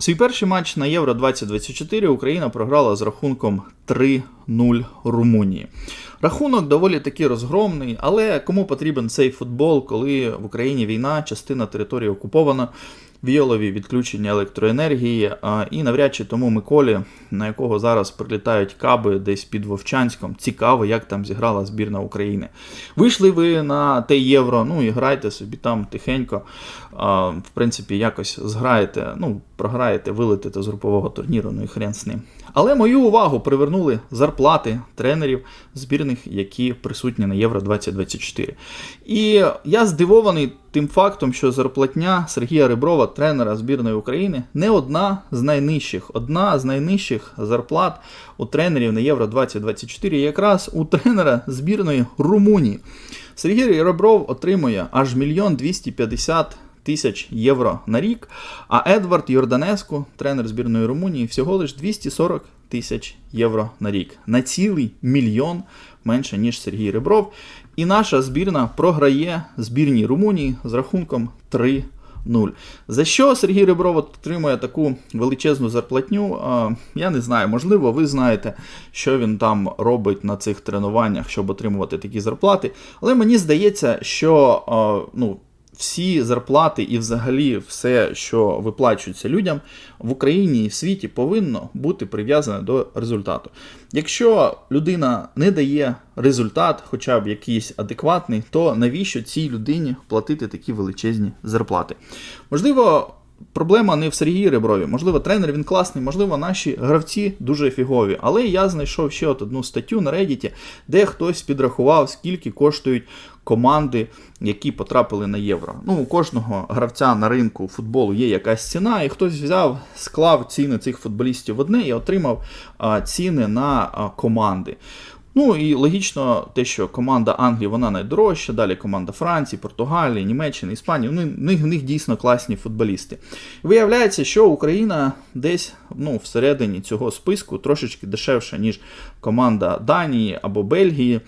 Свій перший матч на Євро 2024 Україна програла з рахунком 3-0 Румунії. Рахунок доволі таки розгромний, але кому потрібен цей футбол, коли в Україні війна, частина території окупована, віолові відключення електроенергії, і навряд чи тому Миколі, на якого зараз прилітають каби десь під Вовчанськом, цікаво, як там зіграла збірна України. Вийшли ви на те євро, ну і грайте собі там тихенько. В принципі, якось зграєте, ну, програєте, вилетите з групового турніру, ну і хрен з ним. Але мою увагу привернули зарплати тренерів збірних, які присутні на Євро 2024. І я здивований тим фактом, що зарплатня Сергія Реброва, тренера збірної України, не одна з найнижчих. Одна з найнижчих зарплат у тренерів на Євро 2024 якраз у тренера збірної Румунії. Сергій Ребров отримує аж мільйон 250 тисяч євро на рік, а Едвард Йорданеску, тренер збірної Румунії, всього лиш 240 тисяч євро на рік. На цілий мільйон менше, ніж Сергій Ребров. І наша збірна програє збірній Румунії з рахунком 3 0. За що Сергій Ребров отримує таку величезну зарплатню? Я не знаю, можливо, ви знаєте, що він там робить на цих тренуваннях, щоб отримувати такі зарплати. Але мені здається, що ну, всі зарплати і взагалі все, що виплачується людям в Україні і в світі, повинно бути прив'язане до результату. Якщо людина не дає результат, хоча б якийсь адекватний, то навіщо цій людині платити такі величезні зарплати? Можливо. Проблема не в Сергії Реброві. Можливо, тренер він класний, можливо, наші гравці дуже фігові. Але я знайшов ще от одну статтю на Reddit, де хтось підрахував, скільки коштують команди, які потрапили на євро. Ну, у кожного гравця на ринку футболу є якась ціна, і хтось взяв, склав ціни цих футболістів в одне і отримав ціни на команди. Ну і логічно, те, що команда Англії вона найдорожча, далі команда Франції, Португалії, Німеччини, Іспанії. Ну, в них, в них дійсно класні футболісти. Виявляється, що Україна десь ну, всередині цього списку трошечки дешевша, ніж команда Данії або Бельгії.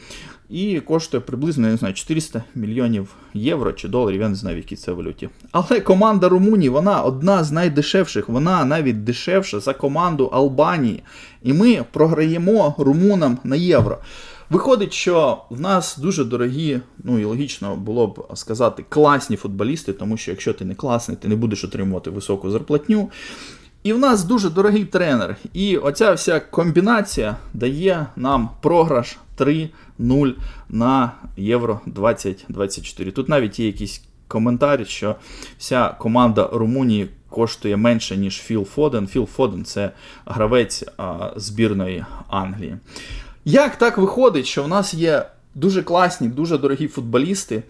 І коштує приблизно, я не знаю, 400 мільйонів євро чи доларів, я не знаю, в якій це валюті. Але команда Румунії, вона одна з найдешевших, вона навіть дешевша за команду Албанії. І ми програємо румунам на євро. Виходить, що в нас дуже дорогі, ну і логічно було б сказати, класні футболісти, тому що якщо ти не класний, ти не будеш отримувати високу зарплатню. І в нас дуже дорогий тренер. І оця вся комбінація дає нам програш 3-0 на Євро 2024. Тут навіть є якісь коментарі, що вся команда Румунії коштує менше, ніж Філ Фоден. Філ Фоден це гравець а, збірної Англії. Як так виходить, що в нас є дуже класні, дуже дорогі футболісти,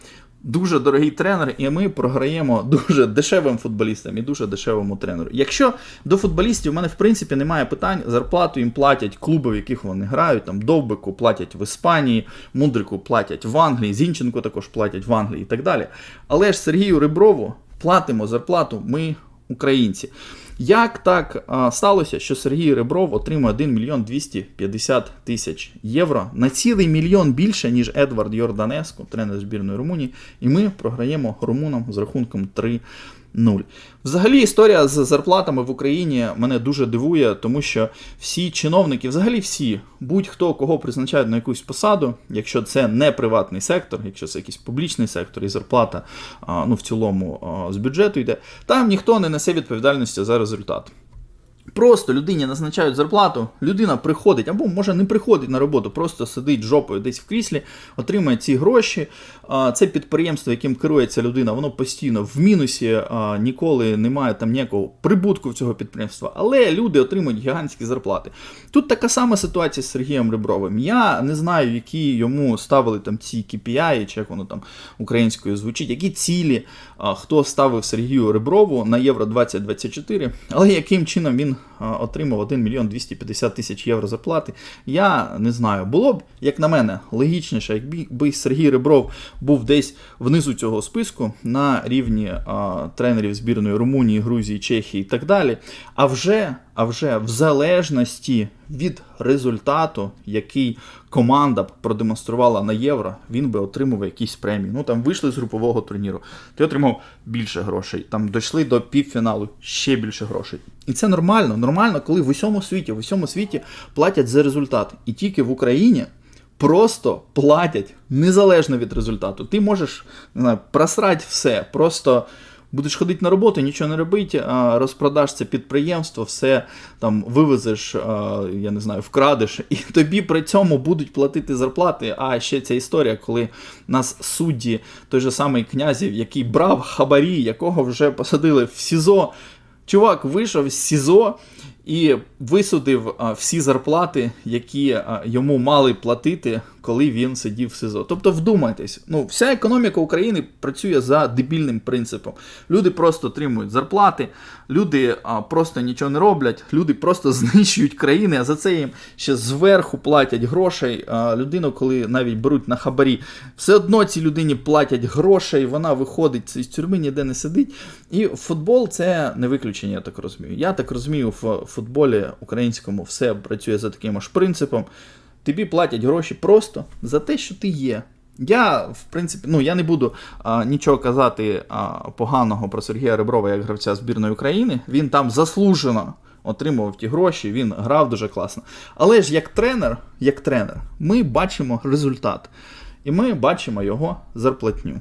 дуже дорогий тренер, і ми програємо дуже дешевим футболістам і дуже дешевому тренеру. Якщо до футболістів в мене в принципі немає питань, зарплату їм платять клуби, в яких вони грають, там Довбику платять в Іспанії, Мудрику платять в Англії, Зінченко також платять в Англії і так далі. Але ж Сергію Риброву платимо зарплату ми, українці. Як так сталося, що Сергій Ребров отримує 1 мільйон 250 тисяч євро на цілий мільйон більше, ніж Едвард Йорданеско, тренер збірної Румунії, і ми програємо румунам з рахунком 3 0. Взагалі, історія з зарплатами в Україні мене дуже дивує, тому що всі чиновники, взагалі всі, будь-хто кого призначають на якусь посаду, якщо це не приватний сектор, якщо це якийсь публічний сектор і зарплата ну, в цілому з бюджету йде, там ніхто не несе відповідальності за результат. Просто людині назначають зарплату, людина приходить, або може не приходить на роботу, просто сидить жопою десь в кріслі, отримує ці гроші. Це підприємство, яким керується людина, воно постійно в мінусі, ніколи немає там ніякого прибутку в цього підприємства. Але люди отримують гігантські зарплати. Тут така сама ситуація з Сергієм Ребровим. Я не знаю, які йому ставили там ці KPI, чи як воно там українською звучить, які цілі, хто ставив Сергію Реброву на Євро 2024, але яким чином він отримав 1 мільйон 250 тисяч євро зарплати. Я не знаю. Було б, як на мене, логічніше, якби Сергій Ребров був десь внизу цього списку на рівні а, тренерів збірної Румунії, Грузії, Чехії і так далі. А вже, а вже в залежності від результату, який команда б продемонструвала на євро, він би отримав якісь премії. Ну там вийшли з групового турніру, ти отримав більше грошей. Там дійшли до півфіналу, ще більше грошей. І це нормально. Нормально, коли в усьому світі, в усьому світі платять за результат. І тільки в Україні просто платять незалежно від результату. Ти можеш не знаю, просрати все, просто. Будеш ходити на роботу, нічого не робити, розпродаш це підприємство, все там вивезеш, я не знаю, вкрадеш, і тобі при цьому будуть платити зарплати. А ще ця історія, коли нас судді, той же самий князів, який брав хабарі, якого вже посадили в СІЗО. Чувак вийшов з СІЗО і висудив всі зарплати, які йому мали платити, коли він сидів в СИЗО. Тобто, вдумайтесь, ну вся економіка України працює за дебільним принципом. Люди просто отримують зарплати, люди а, просто нічого не роблять, люди просто знищують країни, а за це їм ще зверху платять грошей. А, людину, коли навіть беруть на хабарі, все одно цій людині платять грошей, вона виходить з тюрми, ніде не сидить. І футбол це не виключення, я так розумію. Я так розумію, в футболі українському все працює за таким ж принципом. Тобі платять гроші просто за те, що ти є. Я, в принципі, ну я не буду а, нічого казати а, поганого про Сергія Реброва як гравця збірної України. Він там заслужено отримував ті гроші, він грав дуже класно. Але ж як тренер, як тренер, ми бачимо результат. І ми бачимо його зарплатню.